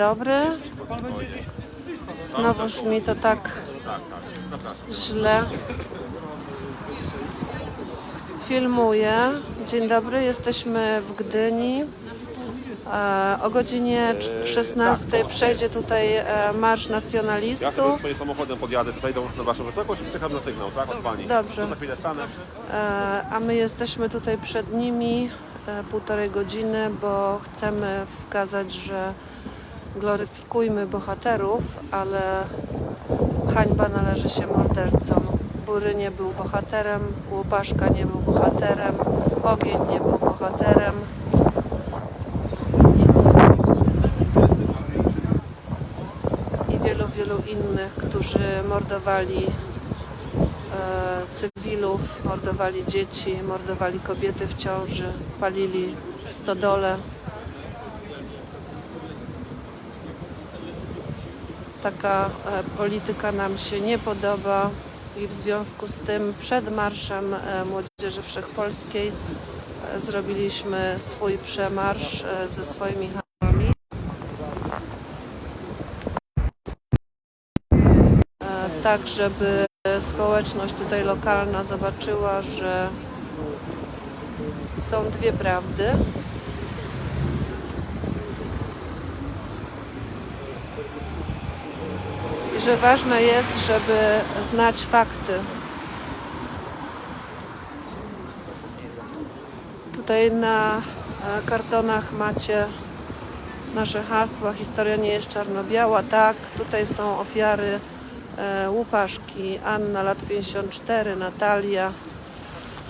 Dzień dobry. Znowuż mi to tak źle filmuje. Dzień dobry, jesteśmy w Gdyni. E, O godzinie cz- 16 przejdzie tutaj e, Marsz Ja sobie Nacjonalistów. swoim samochodem podjadę tutaj do, na Waszą wysokość i czekam na sygnał, tak? Od Pani. Dobrze. To za chwilę stanę. E, A my jesteśmy tutaj przed nimi e, półtorej godziny, bo chcemy wskazać, że gloryfikujmy bohaterów, ale hańba należy się mordercom. Bury nie był bohaterem, Łupaszka nie był bohaterem, Ogień nie był bohaterem. I wielu, wielu innych, którzy mordowali e, cywilów, mordowali dzieci, mordowali kobiety w ciąży, palili w stodole. Taka e, polityka nam się nie podoba i w związku z tym przed Marszem e, Młodzieży Wszechpolskiej e, zrobiliśmy swój przemarsz ze swoimi hasłami. Tak żeby społeczność tutaj lokalna zobaczyła, że są dwie prawdy. Że ważne jest, żeby znać fakty. Tutaj na e, kartonach macie nasze hasła. Historia nie jest czarno-biała. Tak, tutaj są ofiary e, Łupaszki, Anna, lat 54, Natalia.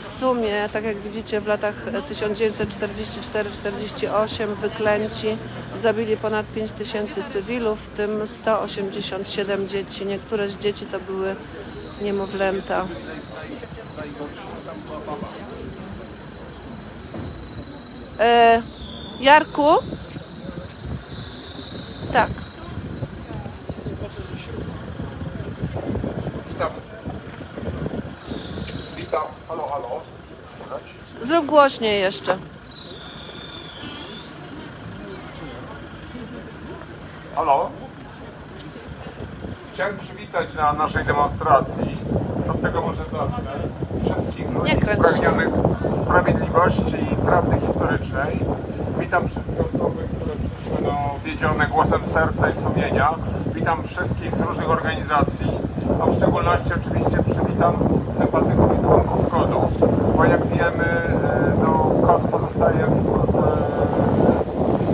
W sumie, tak jak widzicie, w latach e, 1944-48 wyklęci zabili ponad 5 tysięcy cywilów, w tym 187 dzieci. Niektóre z dzieci to były niemowlęta. E, Jarku? Tak. Witam. Witam. Halo, halo. Zrób głośniej jeszcze. Halo. Chciałem przywitać na naszej demonstracji, od tego może zacznę, wszystkich ludzi spragnionych sprawiedliwości i prawdy historycznej. Witam wszystkie osoby, które przyszły no, wiedzione głosem serca i sumienia. Witam wszystkich z różnych organizacji, a w szczególności oczywiście przywitam sympatyków i członków KOD-u, bo jak wiemy, e, no, KOD pozostaje w,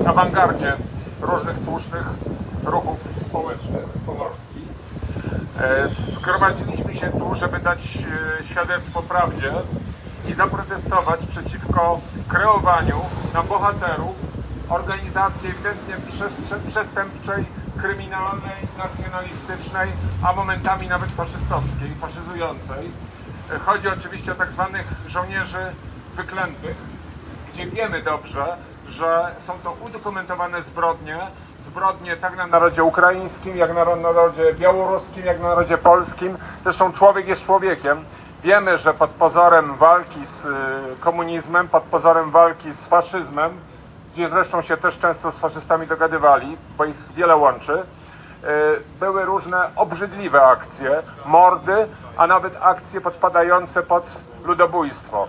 w awangardzie różnych słusznych ruchów społecznych pomorskich. E, Zgromadziliśmy się tu, żeby dać e, świadectwo prawdzie i zaprotestować przeciwko kreowaniu na bohaterów organizacji ewidentnie przes- przestępczej, kryminalnej, nacjonalistycznej, a momentami nawet faszystowskiej, faszyzującej. Chodzi oczywiście o tak zwanych żołnierzy wyklętych, gdzie wiemy dobrze, że są to udokumentowane zbrodnie, zbrodnie tak na narodzie ukraińskim, jak na narodzie białoruskim, jak na narodzie polskim. Zresztą człowiek jest człowiekiem. Wiemy, że pod pozorem walki z y, komunizmem, pod pozorem walki z faszyzmem, gdzie zresztą się też często z faszystami dogadywali, bo ich wiele łączy, y, były różne obrzydliwe akcje, mordy, a nawet akcje podpadające pod ludobójstwo.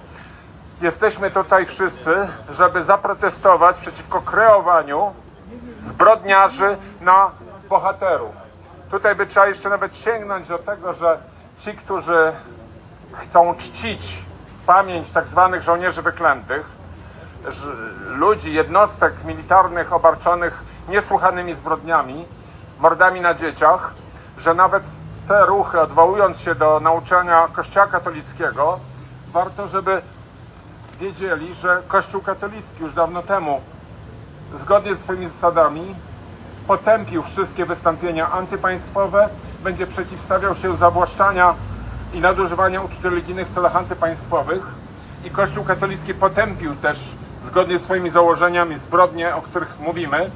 Jesteśmy tutaj wszyscy, żeby zaprotestować przeciwko kreowaniu zbrodniarzy na bohaterów. Tutaj by trzeba jeszcze nawet sięgnąć do tego, że ci, którzy chcą czcić pamięć tak zwanych żołnierzy wyklętych, ludzi, jednostek militarnych obarczonych niesłychanymi zbrodniami, mordami na dzieciach, że nawet te ruchy, odwołując się do nauczania Kościoła katolickiego, warto, żeby wiedzieli, że Kościół katolicki już dawno temu, zgodnie ze swoimi zasadami, potępił wszystkie wystąpienia antypaństwowe, będzie przeciwstawiał się zawłaszczania i nadużywania uczuć religijnych w celach antypaństwowych i Kościół katolicki potępił też, zgodnie z swoimi założeniami, zbrodnie, o których mówimy,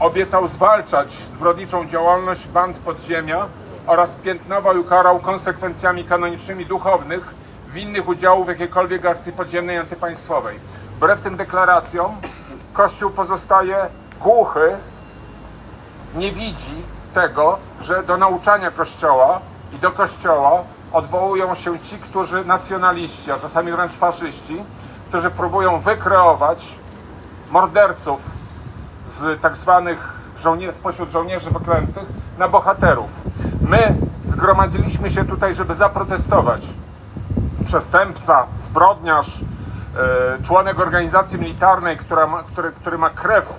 obiecał zwalczać zbrodniczą działalność band podziemia oraz piętnował i ukarał konsekwencjami kanonicznymi duchownych winnych udziału w jakiejkolwiek akcji podziemnej antypaństwowej. Wbrew tym deklaracjom Kościół pozostaje głuchy nie widzi tego, że do nauczania Kościoła i do Kościoła odwołują się ci, którzy nacjonaliści, a czasami wręcz faszyści, którzy próbują wykreować morderców z tak zwanych żołnierzy, spośród żołnierzy wyklętych na bohaterów. My zgromadziliśmy się tutaj, żeby zaprotestować. Przestępca, zbrodniarz, e, członek organizacji militarnej, która ma, który, który ma krew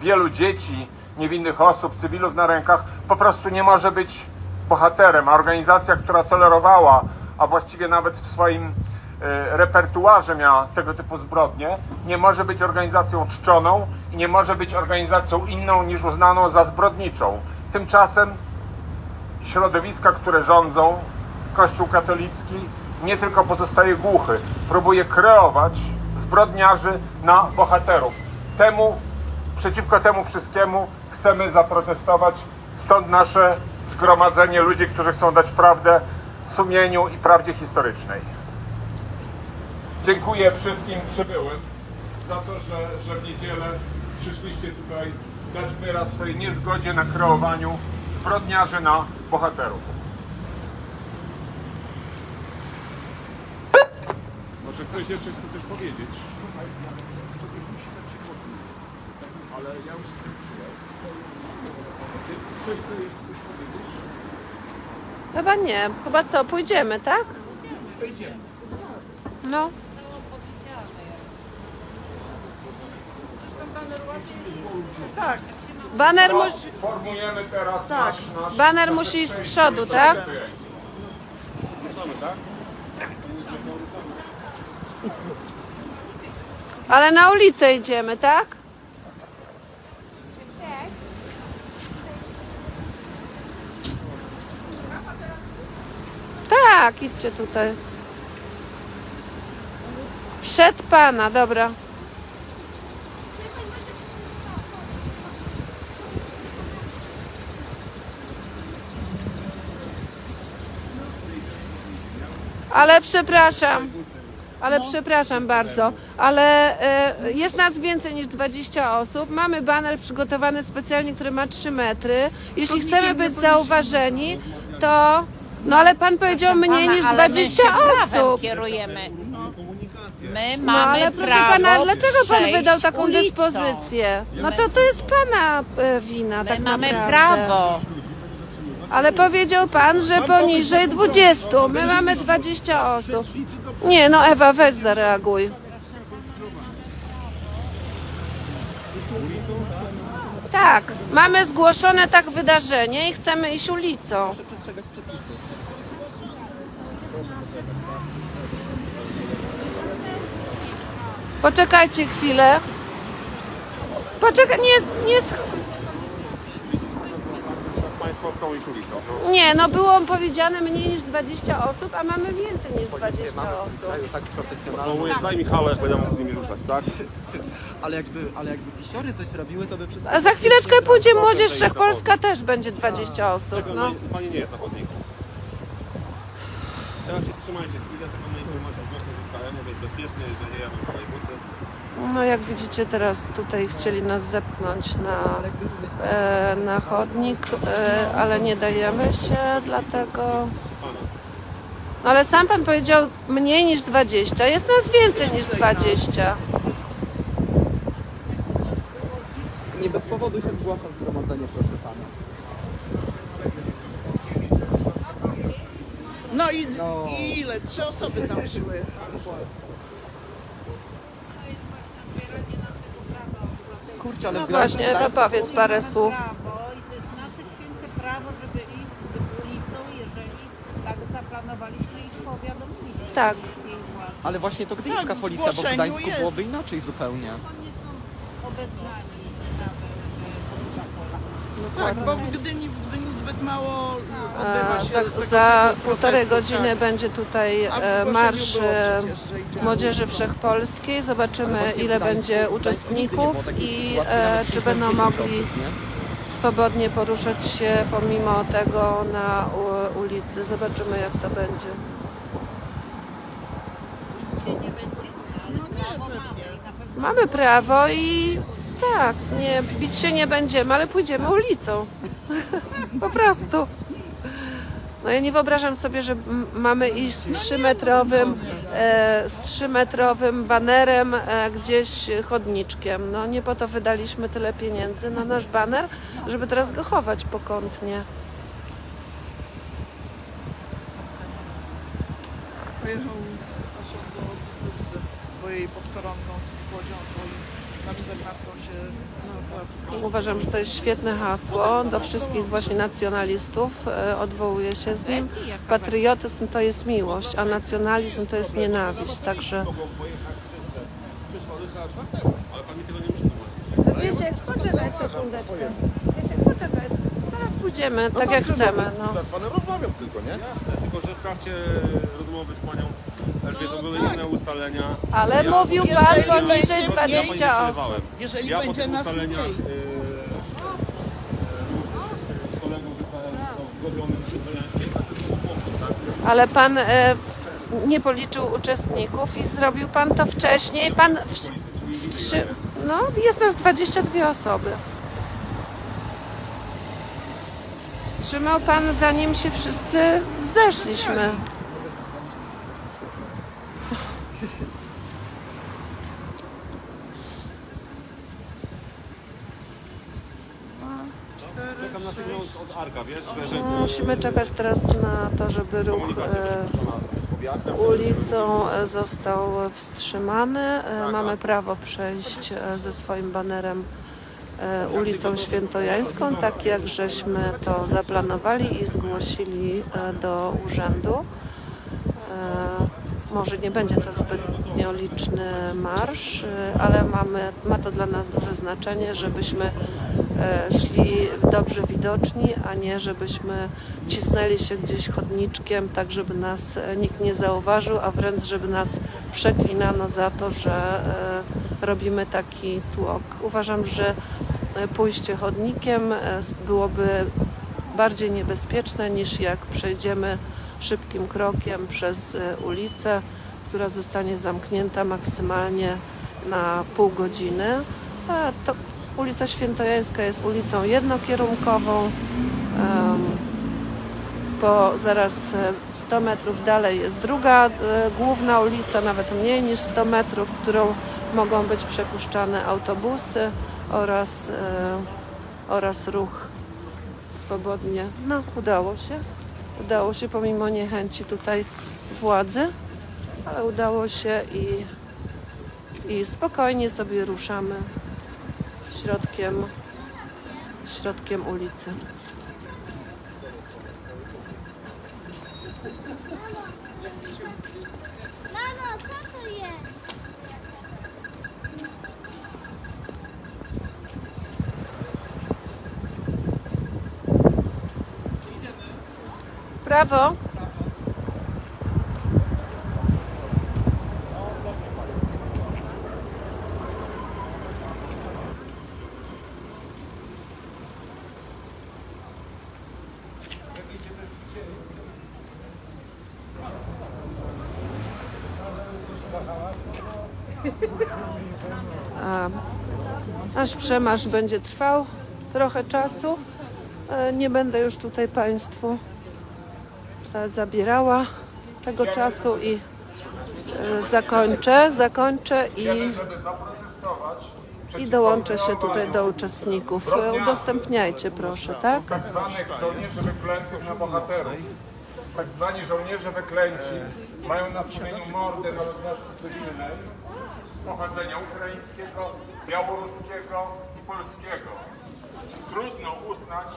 wielu dzieci, niewinnych osób, cywilów na rękach, po prostu nie może być bohaterem. A organizacja, która tolerowała, a właściwie nawet w swoim e, repertuarze miała tego typu zbrodnie, nie może być organizacją czczoną i nie może być organizacją inną niż uznaną za zbrodniczą. Tymczasem środowiska, które rządzą, Kościół katolicki nie tylko pozostaje głuchy, próbuje kreować zbrodniarzy na bohaterów. Temu, przeciwko temu wszystkiemu chcemy zaprotestować, stąd nasze zgromadzenie ludzi, którzy chcą dać prawdę sumieniu i prawdzie historycznej. Dziękuję wszystkim przybyłym za to, że, że w niedzielę przyszliście tutaj dać wyraz swojej niezgodzie na kreowaniu zbrodniarzy na bohaterów. Może ktoś jeszcze chce coś powiedzieć? Ale ja już skończyłem. Więc ktoś chce jeszcze coś powiedzieć? Chyba nie. Chyba co, pójdziemy, tak? Wejdziemy. No. Tak, Baner, mu... Formujemy teraz Tak. nasz, nasz Baner musi iść z przodu, do tak? sekretariatu. Ale na ulicę idziemy, tak? Tak, idźcie tutaj. Przed pana, dobra. Ale przepraszam. Ale przepraszam bardzo, ale e, jest nas więcej niż 20 osób. Mamy baner przygotowany specjalnie, który ma 3 metry. Jeśli chcemy być zauważeni, to. No ale pan powiedział mniej niż ale my 20 się prawem osób. kierujemy. My No mamy ale proszę prawo pana, dlaczego pan przejść wydał taką ulicą. dyspozycję? No to to jest pana e, wina, My tak mamy naprawdę. prawo. Ale powiedział pan, że poniżej 20. My mamy 20 osób. Nie, no Ewa, weź zareaguj. Tak, mamy zgłoszone tak wydarzenie i chcemy iść ulicą. Poczekajcie chwilę. Poczekaj, nie, nie, sch- Teraz Państwo chcą iść ulicą. No, Nie, no było powiedziane mniej niż 20 osób, a mamy więcej niż 20 osób. kraju tak profesjonalnie, Powołujesz, daj mi hałę, będę mógł z nimi ruszać, tak? ale jakby, ale jakby pisiory coś robiły, to by wszystko... A za chwileczkę pójdzie Młodzież Wszechpolska, też będzie 20 osób. Czego No. pani, pani nie jest na chodniku. Teraz się wstrzymajcie chwilę, na informację z lotu z KM, że jest bezpiecznie, że nie jadą kolejbusy. No jak widzicie teraz tutaj chcieli nas zepchnąć na, e, na chodnik, e, ale nie dajemy się, dlatego... No ale sam pan powiedział mniej niż 20, jest nas więcej niż 20. Nie bez powodu się zgłasza zgromadzenie, proszę pana. no i, No. i ile? Trzy osoby tam szły. Kurczę, ale No właśnie, Ewa, powiedz parę słów. prawo i to jest nasze święte prawo, żeby iść ulicą, jeżeli tak zaplanowaliśmy i powiadomiliśmy Tak. władze. Ale właśnie to gdyńska Tak, w policja, bo w zgłoszeniu Gdańsku jest. byłoby inaczej zupełnie. Oni są obeznani z prawem e, Zapola. Tak, bo w Gdyni, w Gdyni zbyt mało odbywa się Za, za półtorej godziny tak. będzie tutaj e, marsz e, Młodzieży. Wszechpolskiej. Zobaczymy, ile będzie uczestników i e, czy będą 60 mogli swobodnie poruszać się pomimo tego na ulicy. Zobaczymy, jak to będzie. Pewno Mamy prawo i tak, nie, bić się nie będziemy, ale pójdziemy ulicą. po prostu. No ja nie wyobrażam sobie, że mamy iść z trzymetrowym, e, z trzymetrowym banerem e, gdzieś chodniczkiem. No nie po to wydaliśmy tyle pieniędzy na nasz baner, żeby teraz go chować pokątnie. Pojechał z Asią do dentysty, bo jej pod koronką spłodzią swoim na 14 się na placu Uważam, że to jest świetne hasło do wszystkich właśnie nacjonalistów. E, Odwołuję się z nim. Patriotyzm to jest miłość, a nacjonalizm to jest nienawiść. Także Ale pan mi tego nie musi poczekaj sekundeczkę. Poczekaj. teraz pójdziemy tak jak chcemy. No. Z panem rozmawiam tylko, nie? Jasne, tylko że w trakcie rozmowy z panią Elżbietą były inne ustalenia. Ale Ja- mówił pan Jeżeli poniżej będzie Ja pani nie 20 osób. przerywałem. Jeżeli ja po będzie tych nas ustaleniach mniej. z kolegą to jest punkt, tak? Ale pan e, nie policzył uczestników i zrobił pan to wcześniej. Pan ws- wstrzy... No, jest nas 22 osoby. Wstrzymał pan zanim się wszyscy zeszliśmy. Czekam na sygnał od Arka, wiesz, że, że Musimy czekać teraz na to, żeby ruch e, ulicą e, został wstrzymany. E, Mamy prawo przejść ze swoim banerem ulicą Świętojańską, tak jak żeśmy to zaplanowali i zgłosili do urzędu. Może nie będzie to zbytnio liczny marsz, ale mamy, ma to dla nas duże znaczenie, żebyśmy szli dobrze widoczni, a nie żebyśmy cisnęli się gdzieś chodniczkiem, tak żeby nas e, nikt nie zauważył, a wręcz żeby nas przeklinano za to, że e, robimy taki tłok. Uważam, że e, pójście chodnikiem e, byłoby bardziej niebezpieczne niż jak przejdziemy szybkim krokiem przez e, ulicę, która zostanie zamknięta maksymalnie na pół godziny. A to ulica Świętojańska jest ulicą jednokierunkową. Po zaraz e, 100 metrów dalej jest druga e, główna ulica, nawet mniej niż 100 metrów, którą mogą być przepuszczane autobusy oraz, e, oraz ruch swobodnie. No, udało się. Udało się pomimo niechęci tutaj władzy, ale udało się i, i spokojnie sobie ruszamy środkiem, środkiem ulicy. Mamo, co to jest? Prawo. A, nasz przemarsz będzie trwał trochę czasu. E, Nie będę już tutaj Państwu zabierała tego czasu i e, zakończę, zakończę i, i dołączę się tutaj do uczestników. E, Udostępniajcie proszę, tak? tak zwanych żołnierzy wyklętych na bohaterów. Tak zwani żołnierze wyklęci mają na sumieniu mordy na ludności cywilnej pochodzenia ukraińskiego, białoruskiego i polskiego. Trudno uznać